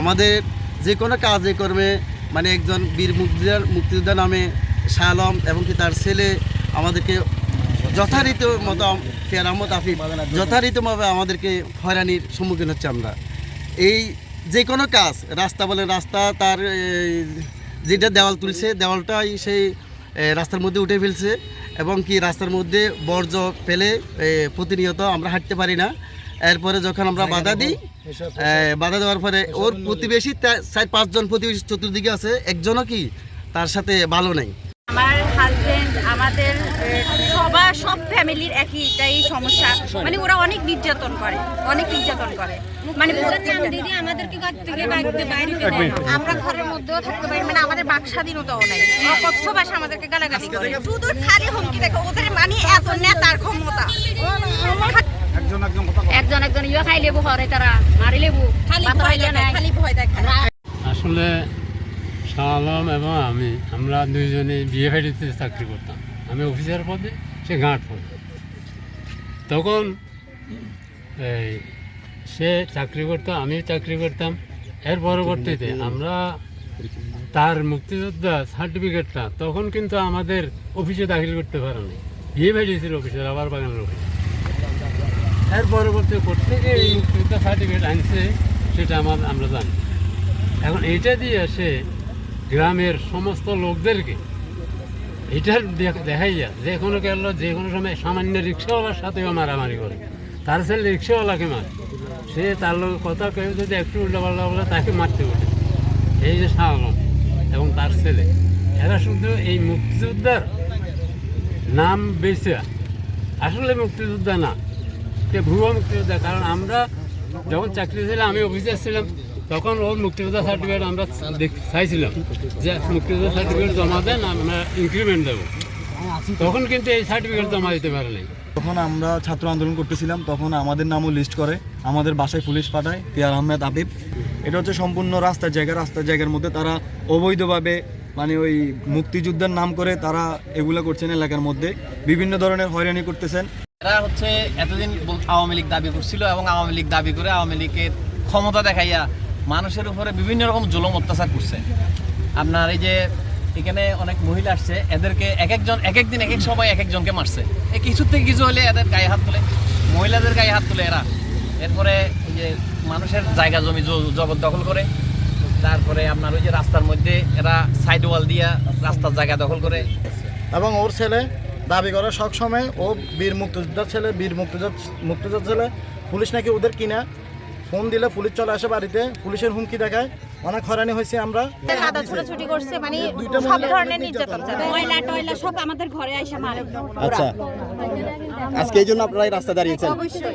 আমাদের যে কোনো কাজে কর্মে মানে একজন বীর মুক্তিযোদ্ধা মুক্তিযোদ্ধা নামে শাহ আলম এবং কি তার ছেলে আমাদেরকে যথারীত মতো আহমদ আফিফ যথারীতভাবে আমাদেরকে হয়রানির সম্মুখীন হচ্ছে আমরা। এই যে কোনো কাজ, রাস্তা বলে রাস্তা, তার যেটা দেওয়াল তুলছে, দেওয়ালটাই সেই রাস্তার মধ্যে উঠে ফেলছে এবং কি রাস্তার মধ্যে বর্জ্য ফেলে প্রতিনিয়ত আমরা হাঁটতে পারি না। এরপরে যখন আমরা বাধা দিই বাধা দেওয়ার পরে ওর প্রতিবেশী চার পাঁচজন প্রতিবেশী চতুর্দিকে আছে একজনও কি তার সাথে ভালো নেই। আমার হাজবেন্ড আমাদের সবার সব ফ্যামিলির একইটাই সমস্যা। মানে ওরা অনেক নির্যাতন করে অনেক নির্যাতন করে। মানে দিদি আমাদেরকে ঘর থেকে বাইরে বাইরে আমরা ঘরের মধ্যেও থাকতে পারি মানে আমাদের বাক স্বাধীনতাও নাই। অকথ্য ভাষা আমাদেরকে গালাগালি করে। শুধু খালি হুমকি দেখো ওদের মানে এত নেতার ক্ষমতা। একজন একজন ইয়ে খাই লেবু হরে তারা মারি লেবু খালি ভাত ভয় খাইলে দেখায় নাই। খালি ভয় দেখায়। আসলে শাহ এবং আমি আমরা দুইজনে বিয়ে ফেরিতে চাকরি করতাম। আমি অফিসার পদে সে গাঁট পদে। তখন এই সে চাকরি করতো আমিও চাকরি করতাম। এর পরবর্তীতে আমরা তার মুক্তিযোদ্ধা সার্টিফিকেটটা তখন কিন্তু আমাদের অফিসে দাখিল করতে পারেনি। বিয়ে ফেরিয়েছিল অফিসে রাবার বাগানের অফিসে। এর পরবর্তী কোথেকে এই সার্টিফিকেট আনছে, সেটা আমার, আমরা জানি। এখন এইটা দিয়ে সে গ্রামের সমস্ত লোকদেরকে এটার দেখ- দেখাইয়া যে কোনো গেল যে কোনো সময় সামান্য রিক্সাওয়ালার সাথেও মারামারি করে, তার ছেলে রিক্সাওয়ালাকে মারে। সে তার লোক কথা কেউ যদি একটু উল্টাপাল্টা বলে, তাকে মারতে বলে। এই যে শাহ আলম এবং তার ছেলে, এরা শুধু এই মুক্তিযোদ্ধার নাম বেছে। আসলে মুক্তিযোদ্ধা না সে ভুয়া মুক্তিযোদ্ধা কারণ আমরা যখন চাকরি ছিলাম আমি অফিসে এসেছিলাম, তখন ওর মুক্তিযোদ্ধা সার্টিফিকেট আমরা চাইছিলাম যে মুক্তিযোদ্ধা সার্টিফিকেট জমা দেন, আমরা ইনক্রিমেন্ট দেবো। তখন কিন্তু এই সার্টিফিকেট জমা দিতে পারে নাই যখন আমরা ছাত্র আন্দোলন করতেছিলাম, তখন আমাদের নামও লিস্ট করে, আমাদের বাসায় পুলিশ পাঠায় পিয়ার আহমেদ আবিব এটা হচ্ছে সম্পূর্ণ রাস্তার জায়গা, রাস্তার জায়গার মধ্যে তারা অবৈধভাবে মানে ওই মুক্তিযুদ্ধের নাম করে তারা এগুলো করছেন এলাকার মধ্যে। বিভিন্ন ধরনের হয়রানি করতেছেন। এরা হচ্ছে এতদিন আওয়ামী লীগ দাবি করছিল এবং আওয়ামী লীগ দাবি করে আওয়ামী লীগের ক্ষমতা দেখাইয়া মানুষের উপরে বিভিন্ন রকম জুলম অত্যাচার করছে। আপনার এই যে এখানে অনেক মহিলা আসছে, এদেরকে এক একজন এক একদিন এক এক সময় এক একজনকে মারছে। এই কিছুর থেকে কিছু হলে এদের গায়ে হাত তোলে। মহিলাদের গায়ে হাত তোলে এরা। এরপরে ওই যে মানুষের জায়গা জমি জ- জবরদখল করে। তারপরে আপনার ওই যে রাস্তার মধ্যে এরা সাইড ওয়াল দিয়া রাস্তার জায়গা দখল করে। এবং ওর ছেলে দাবি করে সবসময় ও বীর মুক্তিযোদ্ধার ছেলে বীর মুক্তিযোদ্ধা মুক্তিযোদ্ধার ছেলে পুলিশ নাকি ওদের কিনা? ফোন দিলে পুলিশ চলে আসে বাড়িতে পুলিশের হুমকি দেখায়। অনেক হয়রানি হয়েছে আমরা। কাদা ছোটাছুটি করছে মানে সব ধরনের নির্যাতন চালায়। টয়লা টয়লা সব আমাদের ঘরে আইসা মারে আচ্ছা। আজকে এই জন্য আপনারা রাস্তা দাঁড়িয়েছেন। অবশ্যই।